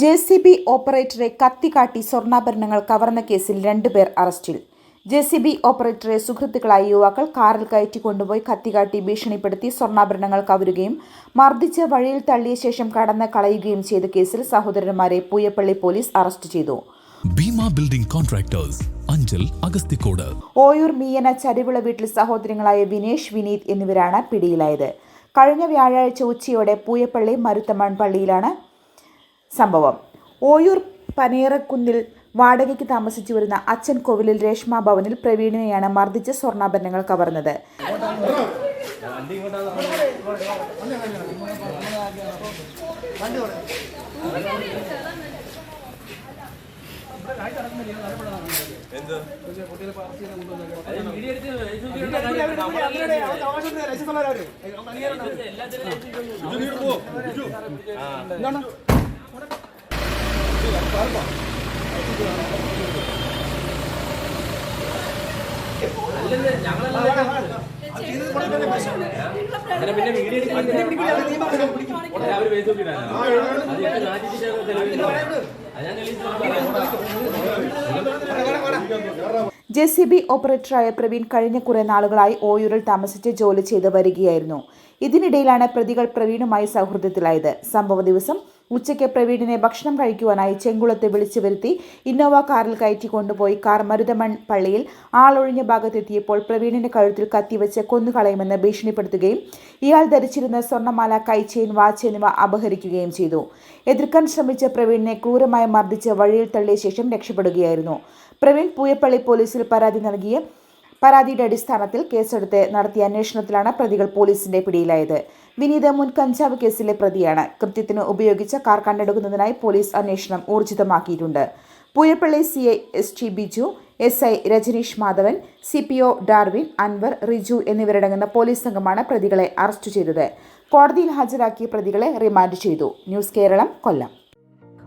J C B ഓപ്പറേറ്ററെ കത്തിക്കാട്ടി സ്വർണാഭരണങ്ങൾ കവർന്ന കേസിൽ രണ്ടുപേർ അറസ്റ്റിൽ. ജെ സി ബി ഓപ്പറേറ്ററെ സുഹൃത്തുക്കളായ യുവാക്കൾ കാറിൽ കയറ്റി കൊണ്ടുപോയി കത്തിക്കാട്ടി ഭീഷണിപ്പെടുത്തി സ്വർണാഭരണങ്ങൾ കവരുകയും മർദ്ദിച്ച് വഴിയിൽ തള്ളിയ ശേഷം കടന്ന് കളയുകയും ചെയ്ത കേസിൽ സഹോദരന്മാരെ പൂയപ്പള്ളി പോലീസ് അറസ്റ്റ് ചെയ്തു. Bheema building contractors Anchal Agasthikode. Oyoor Meeyana Charivila വീട്ടിൽ സഹോദരങ്ങളായ വിനേഷ് വിനീത് എന്നിവരാണ് പിടിയിലായത്. കഴിഞ്ഞ വ്യാഴാഴ്ച ഉച്ചയോടെ പൂയപ്പള്ളി മരുത്തമൺ പള്ളിയിലാണ് സംഭവം. ഓയൂർ പനേറക്കുന്നിൽ വാടകയ്ക്ക് താമസിച്ചു വരുന്ന അച്ഛൻ കോവിലിൽ രേഷ്മ ഭവനിൽ പ്രവീണിനെയാണ് മർദ്ദിച്ച് സ്വർണാഭരണങ്ങൾ കവർന്നത്. അങ്ങനെ പിന്നെ വീഡിയോ ജെ സി ബി ഓപ്പറേറ്ററായ പ്രവീൺ കഴിഞ്ഞ കുറെ നാളുകളായി ഓയൂരിൽ താമസിച്ച് ജോലി ചെയ്ത് വരികയായിരുന്നു. ഇതിനിടയിലാണ് പ്രതികൾ പ്രവീണുമായി സൗഹൃദത്തിലായത്. സംഭവ ദിവസം ഉച്ചയ്ക്ക് പ്രവീണിനെ ഭക്ഷണം കഴിക്കുവാനായി ചെങ്കുളത്ത് വിളിച്ചു വരുത്തി ഇന്നോവ കാറിൽ കയറ്റി കൊണ്ടുപോയി കാർ മരുതമൺ പള്ളിയിൽ ആളൊഴിഞ്ഞ ഭാഗത്തെത്തിയപ്പോൾ പ്രവീണിന്റെ കഴുത്തിൽ കത്തിവെച്ച് കൊന്നുകളയുമെന്ന് ഭീഷണിപ്പെടുത്തുകയും ഇയാൾ ധരിച്ചിരുന്ന സ്വർണമാല കൈച്ചെയിൻ വാച്ച് എന്നിവ അപഹരിക്കുകയും ചെയ്തു. എതിർക്കാൻ ശ്രമിച്ച പ്രവീണിനെ ക്രൂരമായി മർദ്ദിച്ച് വഴിയിൽ തള്ളിയ ശേഷം രക്ഷപ്പെടുകയായിരുന്നു. പ്രവീൺ പൂയപ്പള്ളി പോലീസിൽ പരാതി നൽകിയ പരാതിയുടെ അടിസ്ഥാനത്തിൽ കേസെടുത്ത് നടത്തിയ അന്വേഷണത്തിലാണ് പ്രതികൾ പോലീസിന്റെ പിടിയിലായത്. വിനീത് മുൻ കഞ്ചാവ് കേസിലെ പ്രതിയാണ്. കൃത്യത്തിന് ഉപയോഗിച്ച കാർ കണ്ടെടുക്കുന്നതിനായി പോലീസ് അന്വേഷണം ഊർജിതമാക്കിയിട്ടുണ്ട്. Pooyappally C I S T Biju S I Rajaneesh Madhavan C P O Darwin Anvar Riju എന്നിവരടങ്ങുന്ന പോലീസ് സംഘമാണ് പ്രതികളെ അറസ്റ്റ് ചെയ്തത്. കോടതിയിൽ ഹാജരാക്കിയ പ്രതികളെ റിമാൻഡ് ചെയ്തു. ന്യൂസ് കേരളം കൊല്ലം.